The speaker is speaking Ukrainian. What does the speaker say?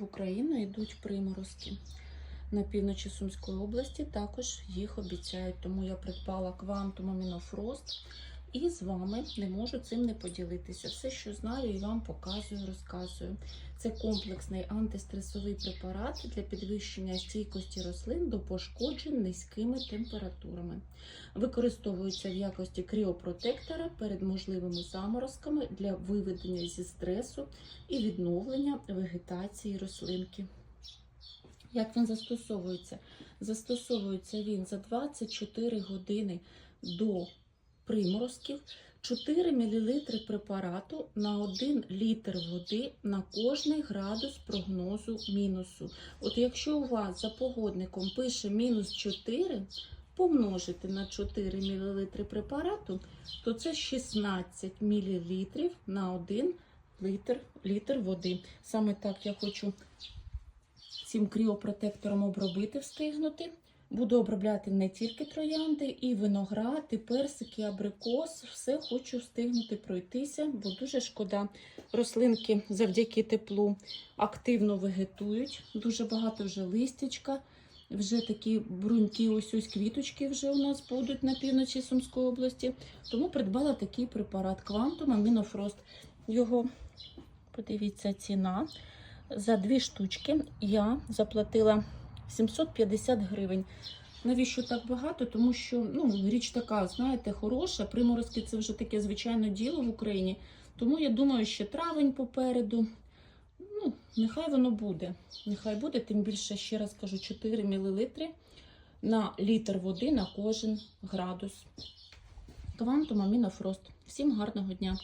В Україну йдуть приморозки. На півночі Сумської області також їх обіцяють, тому я придбала квантум амінофрост і з вами не можу цим не поділитися. Все, що знаю, і вам показую, розказую. Це комплексний антистресовий препарат для підвищення стійкості рослин до пошкоджень низькими температурами. Використовується в якості кріопротектора перед можливими заморозками для виведення зі стресу і відновлення вегетації рослинки. Як він застосовується? Застосовується він за 24 години до приморозків, 4 мл препарату на 1 літр води на кожний градус прогнозу мінусу. От якщо у вас за погодником пише мінус 4, помножити на 4 мл препарату, то це 16 мл на 1 літр, літр води. Саме так я хочу цим кріопротектором обробити, встигнути. Буду обробляти не тільки троянди, і виноград, і персики, і абрикос. Все хочу встигнути пройтися, бо дуже шкода. Рослинки завдяки теплу активно вегетують. Дуже багато вже листячка. Вже такі бруньки, ось ось квіточки вже у нас будуть на півночі Сумської області. Тому придбала такий препарат Quantum Aminoфрост. Його, подивіться, ціна. За дві штучки я заплатила 750 гривень. Навіщо так багато? Тому що ну, річ така, знаєте, хороша. Приморозки це вже таке звичайне діло в Україні. Тому я думаю, ще травень попереду. Ну, нехай воно буде. Нехай буде, тим більше, ще раз кажу, 4 мл на літр води на кожен градус. Квантум Амінофрост. Всім гарного дня!